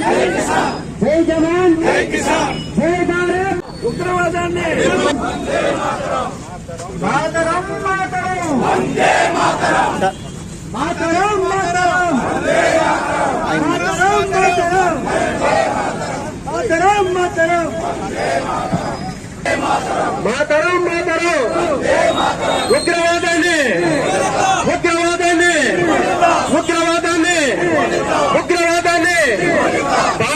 జై జవాన్ జై భారత్ ఉగ్రవాదాన్ని మాతరం మాతరం మాతరం మాతరం మాతరం మాతరం మాతరం మాతరం మాతరం మాతరం ఉగ్రవాదాన్ని ఉగ్రవాదాన్ని ఉగ్రవాదాన్ని Bye.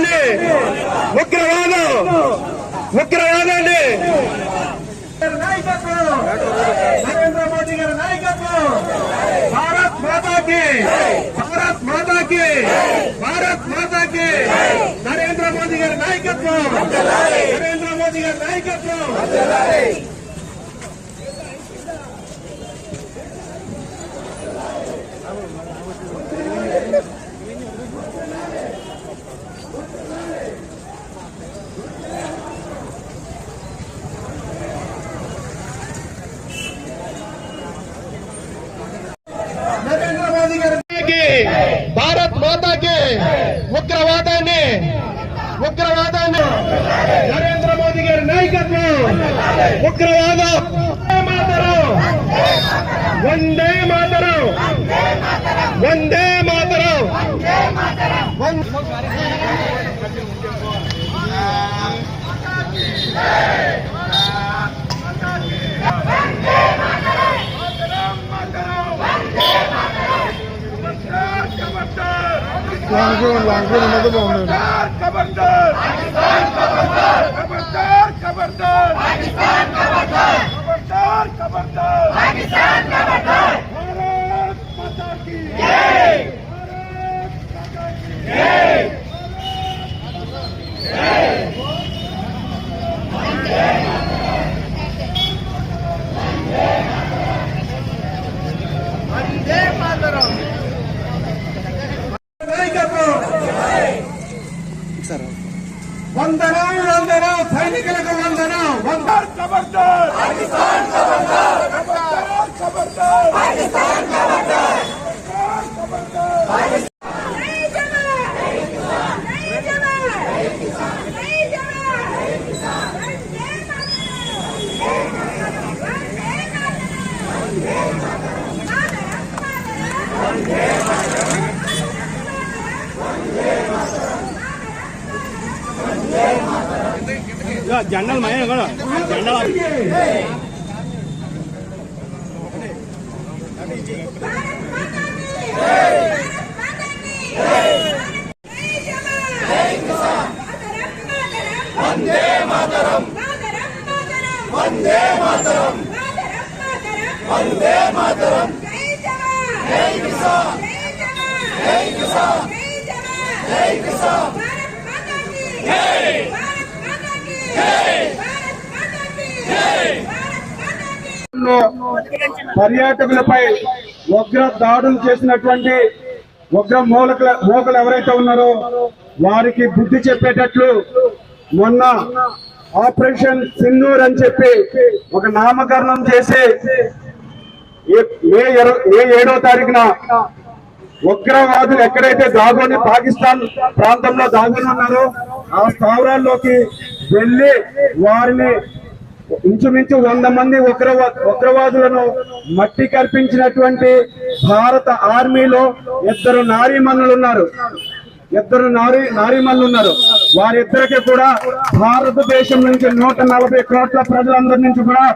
ఉగ్రవాదాన్ని ఉగ్రవాదం. ఉగ్రవాదాన్ని. నాయకత్వం నరేంద్ర మోదీ గారి నాయకత్వం. భారత్ మాతాకి. భారత్ మాతాకి. భారత్ మాతాకి. నరేంద్ర మోదీ గారి నాయకత్వం. నరేంద్ర మోదీ గారి నాయకత్వం నరేంద్ర మోదీ గారికి భారత్ మాతాకి ఉగ్రవాదాన్ని ఉగ్రవాదాన్ని నరేంద్ర మోదీ గారి నాయకత్వం ఉగ్రవాదం వందే మాతరం. వందే लॉंगजून लॉंगजून मध्ये बॉम्ब खबरदार! खबरदार! खबरदार! खबरदार! खबरदार! జెండాలు మయం కూడా. జెండాలు వందే మాతరం వందే మాతరం వందే మాతరం జై కిసాన్ జై కిసాన్ జై కిసాన్ పర్యాటకులపై ఉగ్ర దాడులు చేసినటువంటి ఉగ్ర మూలకుల మూకలు ఎవరైతే ఉన్నారో వారికి బుద్ధి చెప్పేటట్లు మొన్న ఆపరేషన్ సింధూర్ అని చెప్పి ఒక నామకరణం చేసి ఏ- మే మే ఏడో తారీఖున ఉగ్రవాదులు ఎక్కడైతే దాగుని పాకిస్తాన్ ప్రాంతంలో దాగుని ఉన్నారో ఆ స్థావరాల్లోకి వెళ్ళి వారిని ఇంచుమించు వంద మంది ఉగ్రవా ఉగ్రవాదులను మట్టి కల్పించినటువంటి భారత ఆర్మీలో ఇద్దరు నారీమణులు ఉన్నారు. ఇద్దరు నారీ నారీమణులు ఉన్నారు. వారిద్దరికి కూడా భారతదేశం నుంచి నూట నలభై కోట్ల ప్రజలందరి నుంచి కూడా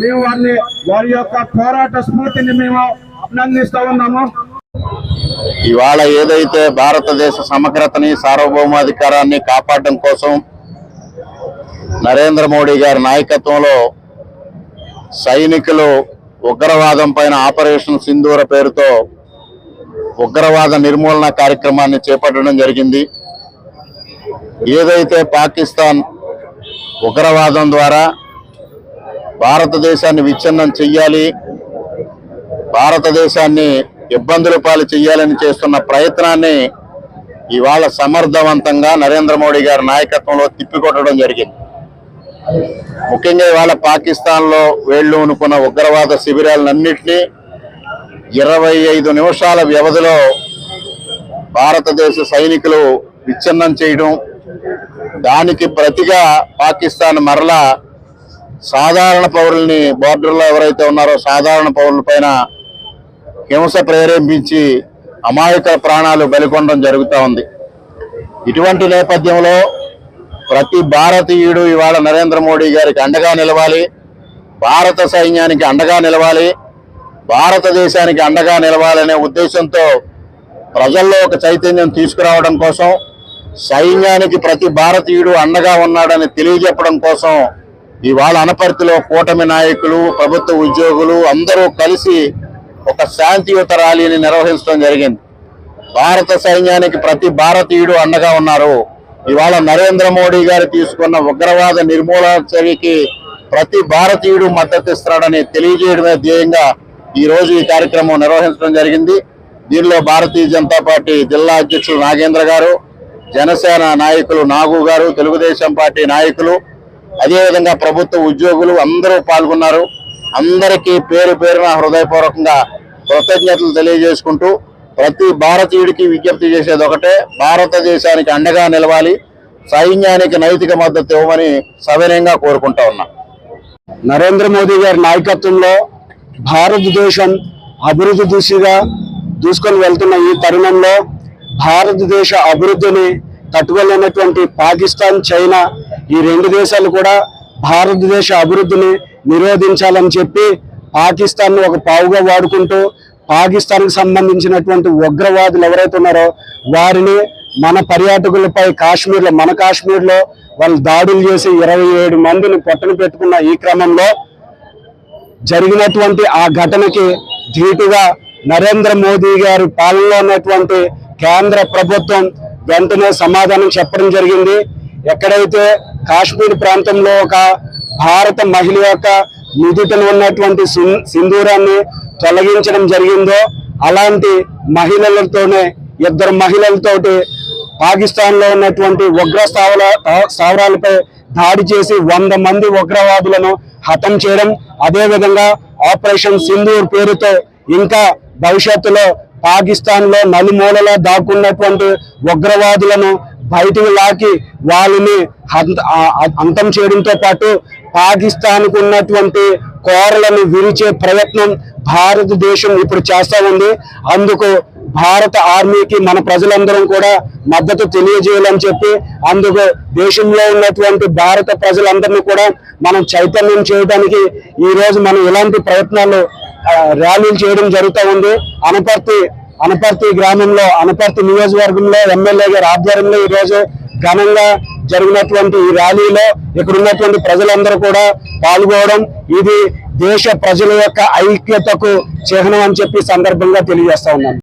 మేము వారిని వారి యొక్క పోరాట స్ఫూర్తిని మేము అభినందిస్తా ఉన్నాము. ఇవాళ ఏదైతే భారతదేశ సమగ్రతని సార్వభౌమాధికారాన్ని కాపాడడం కోసం నరేంద్ర మోడీ గారి నాయకత్వంలో సైనికులు ఉగ్రవాదం పైన ఆపరేషన్ సింధూర పేరుతో ఉగ్రవాద నిర్మూలన కార్యక్రమాన్ని చేపట్టడం జరిగింది. ఏదైతే పాకిస్తాన్ ఉగ్రవాదం ద్వారా భారతదేశాన్ని విచ్ఛిన్నం చెయ్యాలి భారతదేశాన్ని ఇబ్బందుల పాలు చేయాలని చేస్తున్న ప్రయత్నాన్ని ఇవాళ సమర్థవంతంగా నరేంద్ర మోడీ గారి నాయకత్వంలో తిప్పికొట్టడం జరిగింది. ముఖ్యంగా ఇవాళ పాకిస్తాన్లో వేళ్ళు ఉనుకున్న ఉగ్రవాద శిబిరాలన్నింటినీ ఇరవై ఐదు నిమిషాల వ్యవధిలో భారతదేశ సైనికులు విచ్ఛిన్నం చేయడం దానికి ప్రతిగా పాకిస్తాన్ మరలా సాధారణ పౌరుల్ని బోర్డర్లో ఎవరైతే ఉన్నారో సాధారణ పౌరుల పైన హింస ప్రేరేపించి అమాయక ప్రాణాలు బలికొనడం జరుగుతూ ఉంది. ఇటువంటి నేపథ్యంలో ప్రతి భారతీయుడు ఇవాళ నరేంద్ర మోడీ గారికి అండగా నిలవాలి. భారత సైన్యానికి అండగా నిలవాలి. భారతదేశానికి అండగా నిలవాలనే ఉద్దేశంతో ప్రజల్లో ఒక చైతన్యం తీసుకురావడం కోసం సైన్యానికి ప్రతి భారతీయుడు అండగా ఉన్నాడని తెలియజెప్పడం కోసం ఇవాళ అనపర్తిలో కూటమి నాయకులు ప్రభుత్వ ఉద్యోగులు అందరూ కలిసి ఒక శాంతియుత ర్యాలీని నిర్వహించడం జరిగింది. భారత సైన్యానికి ప్రతి భారతీయుడు అండగా ఉన్నారు. ఇవాళ నరేంద్ర మోడీ గారు తీసుకున్న ఉగ్రవాద నిర్మూలన చర్యకి ప్రతి భారతీయుడు మద్దతు ఇస్తాడని తెలియజేయడమే ధ్యేయంగా ఈ రోజు ఈ కార్యక్రమం నిర్వహించడం జరిగింది. దీనిలో భారతీయ జనతా పార్టీ జిల్లా అధ్యక్షులు నాగేంద్ర గారు జనసేన నాయకులు నాగు గారు తెలుగుదేశం పార్టీ నాయకులు అదేవిధంగా ప్రభుత్వ ఉద్యోగులు అందరూ పాల్గొన్నారు. అందరికీ పేరు పేరున హృదయపూర్వకంగా కృతజ్ఞతలు తెలియజేసుకుంటూ ప్రతి భారతీయుడికి విజ్ఞప్తి చేసేది ఒకటే భారతదేశానికి అండగా నిలవాలి సైన్యానికి నైతిక మద్దతు ఇవ్వమని సవినయంగా కోరుకుంటా ఉన్నా. నరేంద్ర మోదీ గారి నాయకత్వంలో భారతదేశం అభివృద్ధి దిశగా దూసుకొని వెళ్తున్న ఈ తరుణంలో భారతదేశ అభివృద్ధిని తట్టుకోలేనటువంటి పాకిస్తాన్ చైనా ఈ రెండు దేశాలు కూడా భారతదేశ అభివృద్ధిని నిరోధించాలని చెప్పి పాకిస్తాన్ను ఒక పావుగా వాడుకుంటూ పాకిస్తాన్కి సంబంధించినటువంటి ఉగ్రవాదులు ఎవరైతే ఉన్నారో వారిని మన పర్యాటకులపై కాశ్మీర్లో మన కాశ్మీర్లో వాళ్ళు దాడులు చేసి ఇరవై ఏడు మందిని పొట్టను పెట్టుకున్న ఈ క్రమంలో జరిగినటువంటి ఆ ఘటనకి ధీటుగా నరేంద్ర మోదీ గారి పాలనలో ఉన్నటువంటి కేంద్ర ప్రభుత్వం వెంటనే సమాధానం చెప్పడం జరిగింది. ఎక్కడైతే కాశ్మీర్ ప్రాంతంలో ఒక భారత మహిళ యొక్క నుదుటను ఉన్నటువంటి సింధూరాన్ని తొలగించడం జరిగిందో అలాంటి మహిళలతోనే ఇద్దరు మహిళలతోటి పాకిస్తాన్లో ఉన్నటువంటి ఉగ్ర స్థావర స్థావరాలపై దాడి చేసి వంద మంది ఉగ్రవాదులను హతం చేయడం అదేవిధంగా ఆపరేషన్ సింధూర్ పేరుతో ఇంకా భవిష్యత్తులో పాకిస్తాన్లో నలుమూలలో దాక్కున్నటువంటి ఉగ్రవాదులను బయటకు లాకి వాళ్ళని అంతం చేయడంతో పాటు పాకిస్తాన్కు ఉన్నటువంటి కోరలను విరిచే ప్రయత్నం భారతదేశం ఇప్పుడు చేస్తా ఉంది. అందుకు భారత ఆర్మీకి మన ప్రజలందరం కూడా మద్దతు తెలియజేయాలని చెప్పి అందుకు దేశంలో ఉన్నటువంటి భారత ప్రజలందరినీ కూడా మనం చైతన్యం చేయడానికి ఈరోజు మనం ఇలాంటి ప్రయత్నాలు ర్యాలీలు చేయడం జరుగుతూ ఉంది. అనపర్తి అనపర్తి గ్రామంలో అనపర్తి నియోజకవర్గంలో ఎమ్మెల్యే గారి ఆధ్వర్యంలో ఈ రోజు ఘనంగా జరిగినటువంటి ఈ ర్యాలీలో ఇక్కడ ఉన్నటువంటి ప్రజలందరూ కూడా పాల్గొనడం ఇది దేశ ప్రజల యొక్క ఐక్యతకు చిహ్నం అని చెప్పి సందర్భంగా తెలియజేస్తా ఉన్నాను